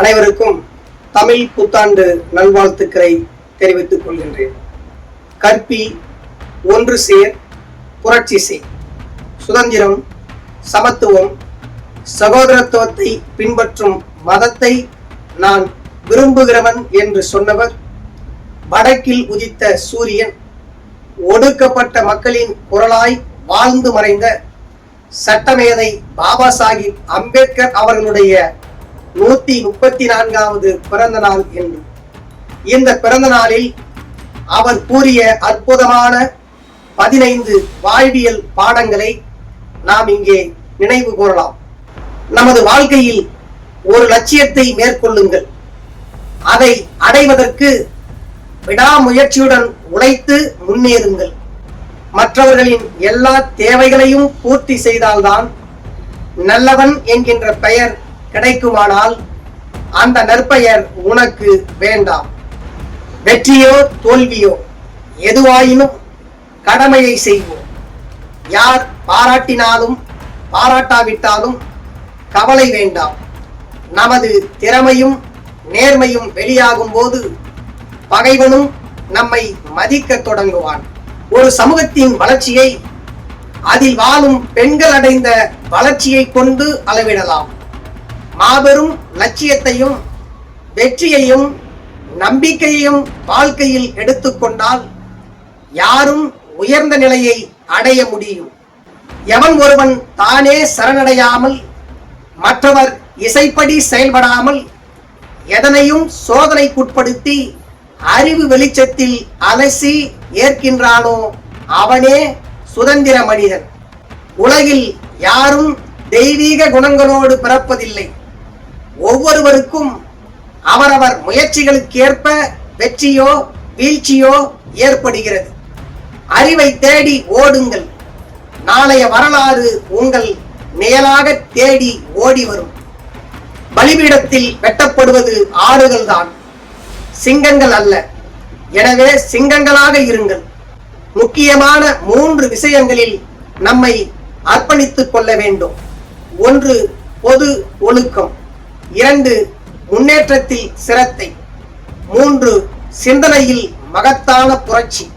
அனைவருக்கும் தமிழ் புத்தாண்டு நல்வாழ்த்துக்களை தெரிவித்துக் கொள்கின்றேன். கற்பி ஒன்று சேர் புரட்சி செய் சுதந்திரம் சமத்துவம் சகோதரத்துவத்தை பின்பற்றும் மதத்தை நான் விரும்புகிறவன் என்று சொன்னவர் வடக்கில் உதித்த சூரியன் ஒடுக்கப்பட்ட மக்களின் குரலாய் வாழ்ந்து மறைந்த சட்டமேதை பாபா சாஹிப் அம்பேத்கர் அவர்களுடைய நூத்தி முப்பத்தி நான்காவது பிறந்த நாள் என்று. இந்த பிறந்த நாளில் அவர் கூறிய அற்புதமான பதினைந்து வாழ்வியல் பாடங்களை நாம் இங்கே நினைவு கூறலாம். நமது வாழ்க்கையில் ஒரு லட்சியத்தை மேற்கொள்ளுங்கள். அதை அடைவதற்கு விடாமுயற்சியுடன் உழைத்து முன்னேறுங்கள். மற்றவர்களின் எல்லா தேவைகளையும் பூர்த்தி செய்தால்தான் நல்லவன் என்கின்ற பெயர் கிடைக்குமானால் அந்த நற்பெயர் உனக்கு வேண்டாம். வெற்றியோ தோல்வியோ எதுவாயினும் கடமையை செய்வோம். யார் பாராட்டினாலும் பாராட்டாவிட்டாலும் கவலை வேண்டாம். நமது திறமையும் நேர்மையும் வெளியாகும் போது பகைவனும் நம்மை மதிக்கத் தொடங்குவான். ஒரு சமூகத்தின் வளர்ச்சியை அதில் வாழும் பெண்கள் அடைந்த வளர்ச்சியை கொண்டு அளவிடலாம். மாபெரும் லட்சியத்தையும் வெற்றியையும் நம்பிக்கையையும் வாழ்க்கையில் எடுத்துக்கொண்டால் யாரும் உயர்ந்த நிலையை அடைய முடியும். எவன் ஒருவன் தானே சரணடையாமல் மற்றவர் இசைப்படி செயல்படாமல் எதனையும் சோதனைக்குட்படுத்தி அறிவு வெளிச்சத்தில் அலசி ஏற்கின்றானோ அவனே சுதந்திர மனிதன். உலகில் யாரும் தெய்வீக குணங்களோடு பிறப்பதில்லை. ஒவ்வொருவருக்கும் அவரவர் முயற்சிகளுக்கேற்ப வெற்றியோ வீழ்ச்சியோ ஏற்படுகிறது. அறிவை தேடி ஓடுங்கள். நாளைய வரலாறு உங்கள் மேலாக தேடி ஓடி வரும். பலிபீடத்தில் வெட்டப்படுவது ஆறுகள் தான் சிங்கங்கள் அல்ல. எனவே சிங்கங்களாக இருங்கள். முக்கியமான மூன்று விஷயங்களில் நம்மை அர்ப்பணித்துக் கொள்ள வேண்டும். ஒன்று பொது ஒழுக்கம். இரண்டு முன்னேற்றத்தில் சிரத்தை. மூன்று சிந்தனையில் மகத்தான புரட்சி.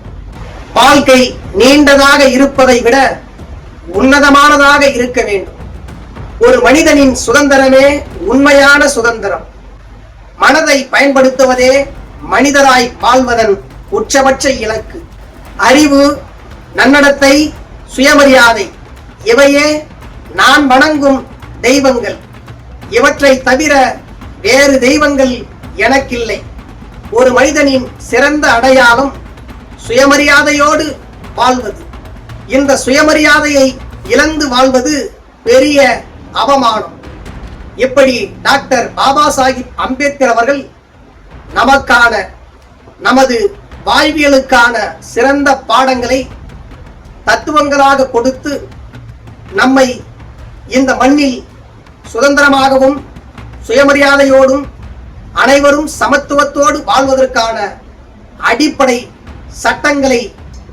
வாழ்க்கை நீண்டதாக இருப்பதை விட உன்னதமானதாக இருக்க வேண்டும். ஒரு மனிதனின் சுதந்திரமே உண்மையான சுதந்திரம். மனதை பயன்படுத்துவதே மனிதராய் வாழ்வதன் உச்சபட்ச இலக்கு. அறிவு நன்னடத்தை சுயமரியாதை இவையே நான் வணங்கும் தெய்வங்கள். இவற்றை தவிர வேறு தெய்வங்கள் எனக்கில்லை. ஒரு மனிதனின் சிறந்த அடையாளம் சுயமரியாதையோடு வாழ்வது. இந்த சுயமரியாதையை இழந்து வாழ்வது பெரிய அவமானம். இப்படி டாக்டர் பாபா சாஹிப் அம்பேத்கர் அவர்கள் நமக்கான நமது வாழ்வியலுக்கான சிறந்த பாடங்களை தத்துவங்களாக கொடுத்து நம்மை இந்த மண்ணில் சுதந்திரமாகவும் சுயமரியாதையோடும் அனைவரும் சமத்துவத்தோடு வாழ்வதற்கான அடிப்படை சட்டங்களை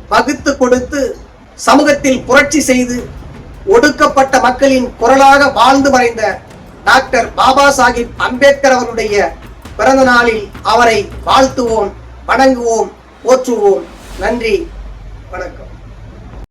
வகுத்து கொடுத்து சமூகத்தில் புரட்சி செய்து ஒடுக்கப்பட்ட மக்களின் குரலாக வாழ்ந்து மறைந்த டாக்டர் பாபா சாஹிப் அம்பேத்கர் அவருடைய பிறந்த நாளில் அவரை வாழ்த்துவோம் வணங்குவோம் போற்றுவோம். நன்றி வணக்கம்.